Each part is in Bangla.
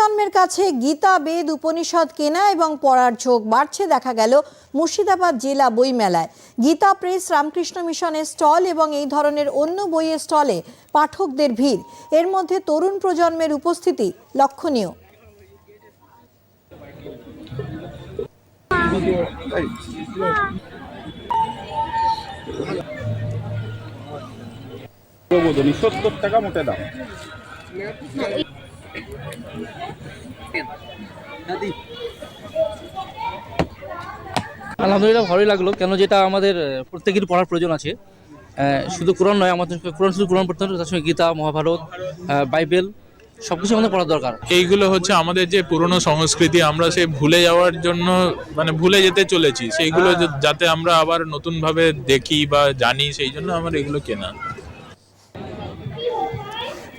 প্রজন্মের কাছে গীতা, বেদ, উপনিষদ কেনা এবং পড়ার ঝোঁক বাড়ছে, দেখা গেল মুর্শিদাবাদ জেলা বই মেলায় গীতা প্রেস, রামকৃষ্ণ মিশনের স্টল এবং এই ধরনের অন্য বইয়ের স্টলে পাঠকদের ভিড়। এর মধ্যে তরুণ প্রজন্মের উপস্থিতি লক্ষণীয়। টাকা মোটে দাম। আলহামদুলিল্লাহ ভালোই লাগল। কেন যেটা আমাদের প্রত্যেকের পড়ার প্রয়োজন আছে। শুধু কোরআন নয় আমাদের কোরআন শুধু কোরআন পড়তে হবে তার সঙ্গে গীতা মহাভারত বাইবেল সব কিছু আমাদের পড়ার দরকার। এইগুলো হচ্ছে আমাদের যে পুরনো সংস্কৃতি আমরা সে ভুলে যাওয়ার জন্য মানে ভুলে যেতে চলেছি। সেইগুলো যাতে আমরা আবার নতুনভাবে দেখি বা জানি সেই জন্য আমার এগুলো কেনা।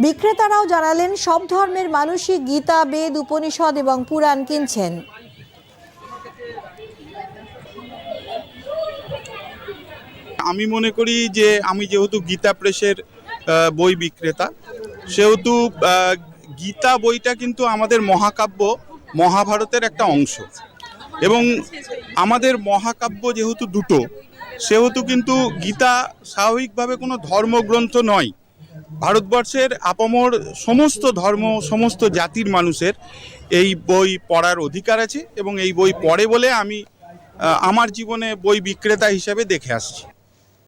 বিক্রেতারাও জানালেন, সব ধর্মের মানুষই গীতা, বেদ, উপনিষদ এবং পুরাণ কিনছেন। আমি মনে করি যে, আমি যেহেতু গীতা প্রেসের বই বিক্রেতা, সেহেতু গীতা বইটা কিন্তু আমাদের মহাকাব্য, মহাভারতের একটা অংশ। এবং আমাদের মহাকাব্য যেহেতু দুটো, সেহেতু কিন্তু গীতা স্বাভাবিকভাবে কোনো ধর্মগ্রন্থ নয়। ভারতবর্ষের আপামর সমস্ত ধর্ম, সমস্ত জাতির মানুষের এই বই পড়ার অধিকার আছে এবং এই বই পড়ে বলে আমি আমার জীবনে বই বিক্রেতা হিসেবে দেখে আসছি।